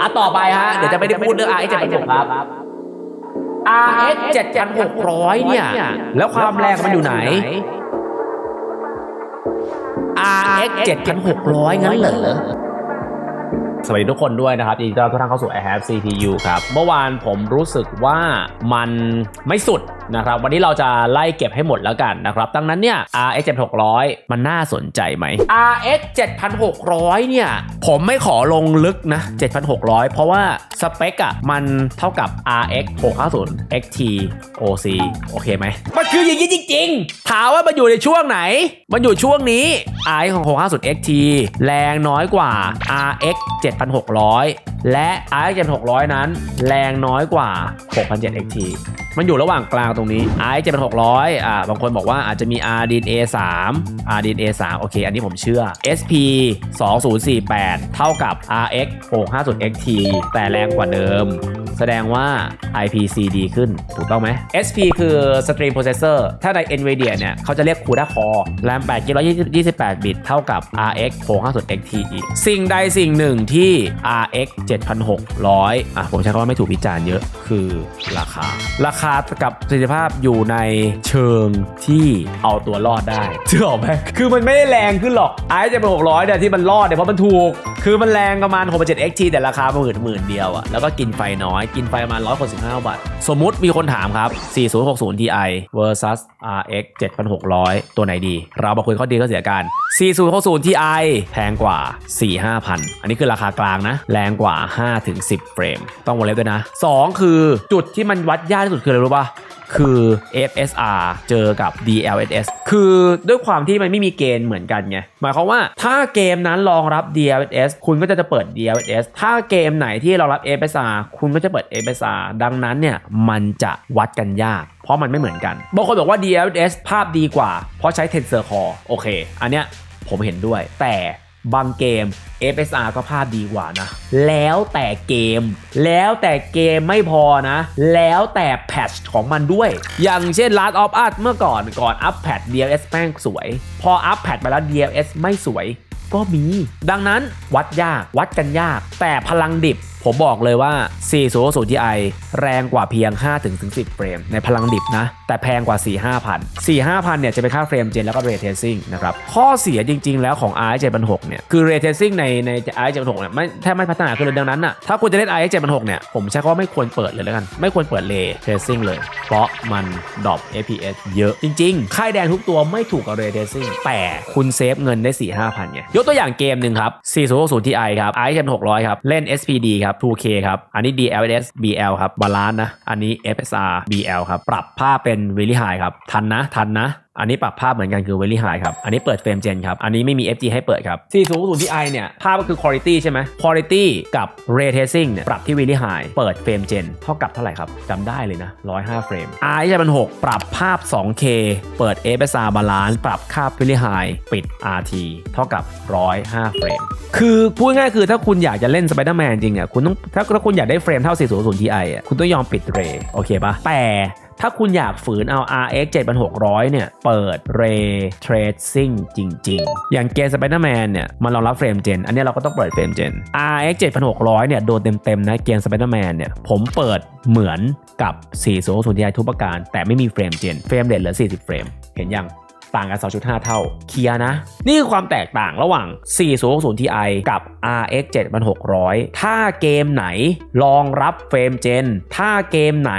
อะต่อไปฮะ เดี๋ยวจะไม่ได้พูดเรื่อง RX 7 6ครับ RX 7600 เนี่ย แล้วความแรงมันอยู่ไหน RX 7600 งั้นเหรอ สวัสดีทุกคนด้วยนะครับยินดีต้อนรับทุกท่านเข้าสู่ I have CPU ครับ เมื่อวานผมรู้สึกว่ามันไม่สุดนะครับ วันนี้เราจะไล่เก็บให้หมดแล้วกันนะครับ ดังนั้นเนี่ย RX 7600 มันน่าสนใจไหม RX 7600 เนี่ย ผมไม่ขอลงลึกนะ 7600 เพราะว่าสเปคอะมันเท่ากับ RX 650 XT OC โอเคไหม มันคืออย่างนี้จริงๆ ถามว่ามันอยู่ในช่วงไหน มันอยู่ช่วงนี้ RX 650 XT แรงน้อยกว่า RX 7 7600 และ RX 7600 นั้น แรงน้อยกว่า 6,700 XT มันอยู่ระหว่างกลางตรงนี้ RX 7600อ่าบางคนบอกว่าอาจจะมี rdn A3 rdn A3 โอเค อันนี้ผมเชื่อ SP 2048 เท่ากับ RX 650 XT แต่แรงกว่าเดิม แสดงว่า IPC ดีขึ้น ถูกต้องไหม SP คือ Stream Processor ถ้าใน NVIDIA เนี่ย เขาจะเรียก CUDA Core RAM 8 128 บิต เท่ากับ RX 650 XT อีกสิ่งใดสิ่งหนึ่งที่ RX 7600 อะ ผมใช้คำว่าไม่ถูกวิจารณ์เยอะ คือราคา ราคากับประสิทธิภาพอยู่ในเชิงที่เอาตัวรอดได้เชื่อไหมคือมันไม่ได้แรงขึ้นหรอก RX 7600เนี่ยที่มันรอดเนี่ยเพราะมันถูก คือมันแรงประมาณ 6 7 XT แต่ราคาหมื่นหมื่นเดียวอะแล้วก็กินไฟน้อยกินไฟประมาณ165บาทสมมุติมีคนถามครับ 4060 Ti versus RX 7600 ตัวไหนดี เรามาคุยข้อดีข้อเสียกัน 4060 Ti แพงกว่า 4-5,000 อันนี้คือราคากลางนะ แรงกว่า 5-10 เฟรม ต้องวงเล็บด้วยนะ 2 คือจุดที่มันวัดยากที่สุดคืออะไรรู้ป่ะคือ FSR เจอกับ DLSS คือด้วยความที่มันไม่มีเกณฑ์เหมือนกันไง หมายความว่าถ้าเกมนั้นรองรับ DLSS คุณก็จะจะเปิด DLSS ถ้าเกมไหนที่รองรับ FSR คุณก็จะเปิด FSR ดังนั้นเนี่ย มันจะวัดกันยากเพราะมันไม่เหมือนกัน บางคนบอกว่า DLSS ภาพดีกว่า เพราะใช้ Tensor Core โอเค อันเนี้ย ผมเห็นด้วย แต่บางเกม FSR ก็ภาพดีกว่านะ แล้วแต่เกม แล้วแต่เกมไม่พอนะ แล้วแต่แพทช์ของมันด้วย อย่างเช่น Last of Us เมื่อก่อนก่อนอัพแพท DLS แม่งสวย พออัพแพทไปแล้ว DLS ไม่สวยก็มี ดังนั้นวัดยากวัดกันยาก แต่พลังดิบผมบอกเลยว่า 4060 Ti แรงกว่าเพียง 5-10 เฟรม ในพลังดิบนะ แต่แพงกว่า 4-5,000 4-5,000 เนี่ยจะเป็นค่าเฟรมเจนแล้วก็เร t เท c ซิ่งนะครับ ข้อเสียจริง ๆ แล้วของ RX 716เนี่ย คือเร t เท c ซิ่งในใน RX 716เนี่ยไม่แทบไม่พัฒนาขึ้นเลยดังนั้นน่ะถ้าคุณจะเล่น RX 716เนี่ย ผมใช้คำว่าไม่ควรเปิดเลยแล้วกัน ไม่ควรเปิดเร t เท c ซิ่งเลย เพราะมันดรอป FPS เยอะจริงๆค่ายแดงทุกตัวไม่ถูกกับเร t เท c ซิ่งแต่คุณเซฟเงินได้ 4-5,000ไงยกตัวอย่างเกมหนึ่งครับ4060 Ti ครับ RX 716ครับเล่น SPD ครับ 2K ครับ อันนี้ DLSS BL ครับบาลานซ์นะ อันนี้ FSR BL ครับ ปรับภาพเป็น Very High ครับ ทันนะ ทันนะ อันนี้ปรับภาพเหมือนกันคือ Very High ครับ อันนี้เปิดเฟรมเจนครับ อันนี้ไม่มี FG ให้เปิดครับ4 0 0 Ti เนี่ย ภาพก็คือ Quality ใช่ไหม Quality กับ Ray Tracing เนี่ย ปรับที่ Very High เปิดเฟรมเจนเท่ากับเท่าไหร่ครับจำได้เลยนะ 105 เฟรม R จะเป็น6ปรับภาพ 2K เปิด FSR Balance ปรับค่า Very High ปิด RT เท่ากับ 105 เฟรม คือพูดง่ายคือถ้าคุณอยากจะเล่น Spider-Man จริงอะคุณต้องถ้าถ้าคุณอยากได้เฟรมเท่า400 Ti อะคุณต้องยอมปิด Ray โอเคปะแต่ ถ้าคุณอยากฝืนเอา RX 7600 เนี่ย เปิด Ray Tracing จริง ๆ อย่างเกม Spider-Man เนี่ย มันรองรับเฟรมเจน อันนี้เราก็ต้องเปิดเฟรมเจน RX 7600 เนี่ย โดนเต็ม ๆ นะเกม Spider-Man เนี่ย ผมเปิดเหมือนกับ 400 Ti ทุกประการ แต่ไม่มีเฟรมเจน เฟรมเรทเหลือ 40 เฟรม เห็นยัง ต่างกัน 2.5 เท่า เคลียนะ นี่คือความแตกต่างระหว่าง 4060 Ti กับ RX 7600 ถ้าเกมไหนรองรับเฟรมเจน ถ้าเกมไหน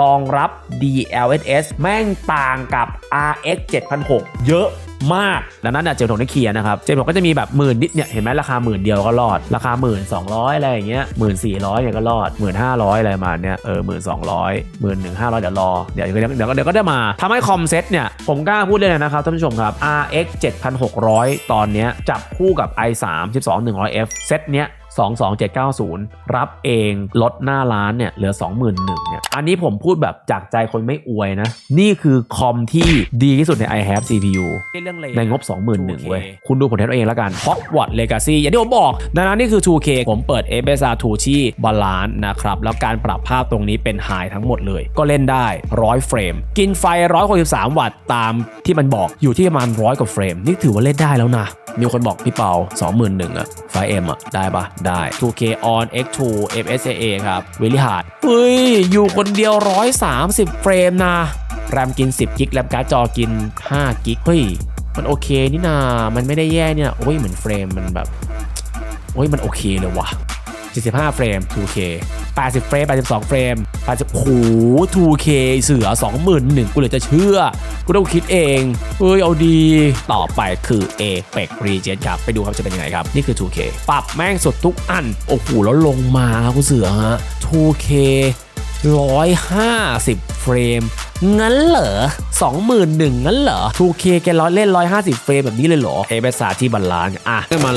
รองรับ DLSS แม่งต่างกับ RX 7600 เยอะ มาก ดังนั้นเนี่ยเจมถงได้เคลียร์นะครับ เจมถงก็จะมีแบบหมื่นนิดเนี่ย เห็นไหมราคาหมื่นเดียวก็รอด ราคาหมื่นสองร้อยอะไรอย่างเงี้ยหมื่นสี่ร้อยเนี่ยก็รอดหมื่นห้าร้อยอะไรมาเนี่ย เออหมื่นสองร้อยหมื่นหนึ่งห้าร้อยเดี๋ยวรอ เดี๋ยวเดี๋ยวเดี๋ยวเดี๋ยวก็ได้มาทำให้คอมเซ็ตเนี่ย ผมกล้าพูดเลยนะครับท่านผู้ชมครับ RX 7600 ตอนเนี้ยจับคู่กับ i3 12100F เซ็ตเนี้ย 22790 รับเองลดหน้าร้านเนี่ยเหลือ 21,000เนี่ยอันนี้ผมพูดแบบจากใจคนไม่อวยนะ นี่คือคอมที่ดีที่สุดใน i have CPU ในงบ 21,000เว้ยคุณดูผลทดตัวเองแล้วกัน Hogwarts Legacy อย่างที่ผมบอก ดังนั้นนี่คือ 2K ผมเปิด FSR 2ที่บาลานซ์นะครับ แล้วการปรับภาพตรงนี้เป็น High ทั้งหมดเลย ก็เล่นได้ 100 เฟรม กินไฟ 163 วัตต์ตามที่มันบอกอยู่ที่ประมาณ 100 กว่าเฟรม นี่ถือว่าเล่นได้แล้วนะ มีคนบอกพี่เปา21,000อะไฟเอ็มอะได้ปะได้ 2K on X2 FSAA ครับเวลิฮาร์ดเฮ้ย อยู่คนเดียว 130 เฟรมนะ แรมกิน 10 กิก แรมการ์ดจอกิน 5 กิก เฮ้ย มันโอเคนี่นา มันไม่ได้แย่เนี่ย โอ้ย เหมือนเฟรมมันแบบ โอ้ย มันโอเคเลยว่ะ 75 เฟรม 2K 80 เฟรม 82 เฟรม80โอ้โห 2K เสือ 21,000กูเลยจะเชื่อ กูต้องคิดเองเฮ้ย เอาดี ต่อไปคือ Apex Region ครับ ไปดูครับจะเป็นยังไงครับ นี่คือ 2K ปรับแม่งสดทุกอัน โอ้โห แล้วลงมาครับคุณเสือฮะ 2K 150 เฟรม งั้นเหรอ21,000งั้นเหรอ 2K แกร้อยเล่น 150 เฟรมแบบนี้เลยเหรอ เอเบสาที่บาลานซ์อะขึ้นมา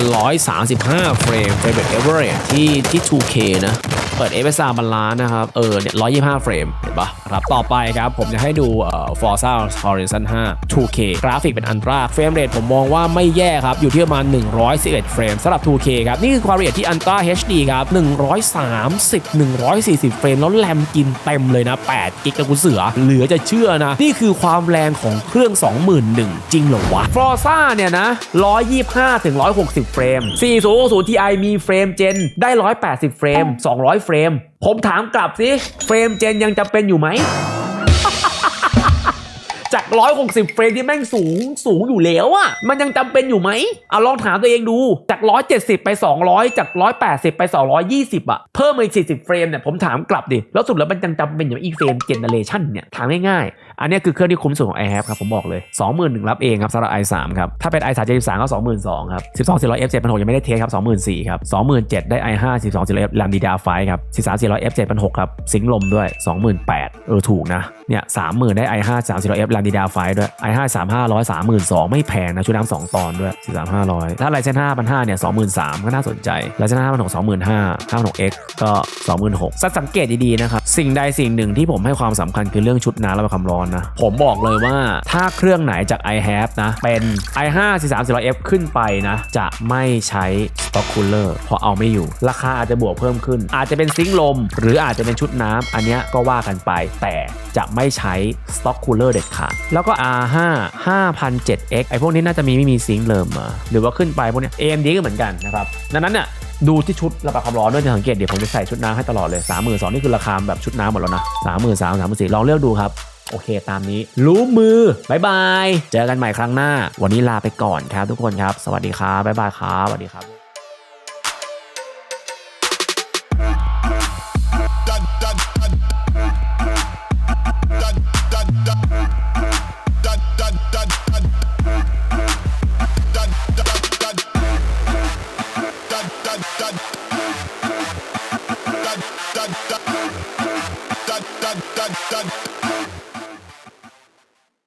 135 เฟรมเฟรมแบบเอเวอร์เรที่ที่ 2K นะ เปิดเอเบาบาลานซ์นะครับ เออเนี่ย125เฟรม เห็นปะครับ ต่อไปครับ ผมจะให้ดูเอ่อ Forza Horizon 5 2K กราฟิกเป็นอันตราเฟรมเรทผมมองว่าไม่แย่ครับ อยู่ที่ประมาณ 111 เฟรมสำหรับ 2K ครับ นี่คือความละเอียดที่อันตรา HD ครับ 130 140 เฟรม แล้วแรมกินเต็มเลยนะ8กิกกับกูเสือ เหลือจะเชื่อนะ นี่คือความแรงของเครื่อง 20,001 จริงเหรอวะ Forza เนี่ยนะ125ถึง160 เฟรม4060 Ti มีเฟรมเจนได้ 180 เฟรม 200เฟรม ผมถามกลับสิเฟรมเจนยังจำเป็นอยู่ไหม จาก 160 เฟรมที่แม่งสูงสูงอยู่แล้วอะมันยังจำเป็นอยู่ไหมเอาลองถามตัวเองดูจาก 170 ไป 200 จาก 180 ไป 220อะเพิ่มมาอีก 40 เฟรมเนี่ยผมถามกลับดิแล้วสุดแล้วมันยังจำเป็นอยู่อีกเฟรมเจเนเรชันเนี่ยถามง่ายๆ อันนี้คือเครื่องที่คุ้มสุดของ i h a v e ครับผมบอกเลย 21,000รับเองครับสำหรับ i3 ครับถ้าเป็น i3 73ก็22,000ครับ12 400 F 7 6ยังไม่ได้เทสครับ24,000ครับ27,000ได้ i5 12 400 F แรมดีดาไฟครับ13 400 F 7 6ครับซิงลมด้วย 28,000เออถูกนะเนี่ย30,000ได้ i5 3 400 F แรมดีดาไฟด้วย i5 3500 32,000ไม่แพงนะชุดน้ำสองตอนด้วย43 500ถ้า Ryzen 5 5,000เนี่ย23,000ก็น่าสนใจ Ryzen 5 5,600 25,000 5,600 X ก็26,000สังเกตดีๆนะครับสิ่งใดสิ่งหนึ่งที่ผมให้ความสำคัญคือเรื่องชุดน้ำและความร้อนนะ ผมบอกเลยว่าถ้าเครื่องไหนจาก i h a v e นะ เป็น i5 4 3 0 f ขึ้นไปนะ จะไม่ใช้ stock cooler เพราะเอาไม่อยู่ ราคาอาจจะบวกเพิ่มขึ้น อาจจะเป็นซิงค์ลม หรืออาจจะเป็นชุดน้ำอันนี้ก็ว่ากันไป แต่จะไม่ใช้ stock cooler เด็ดขาด แล้วก็ R5 5007X ไอพวกนี้น่าจะมีไม่มีซิงค์เริ่มมาหรือว่าขึ้นไปพวกนี้ AMD ก็เหมือนกันนะครับดังนั้นเนี่ยดูที่ชุดระบายความร้อนด้วยจะสังเกตเดี๋ยวผมจะใส่ชุดน้ำให้ตลอดเลย 3 2 0 0 0นี่คือราคาแบบชุดน้ำหมดแล้วนะ 3 3 0 0 0 3 4 0 0ลองเลือกดูครับ โอเคตามนี้ รู้มือบายบาย เจอกันใหม่ครั้งหน้า วันนี้ลาไปก่อนครับทุกคนครับ สวัสดีครับบายบายครับสวัสดีครับ dun dun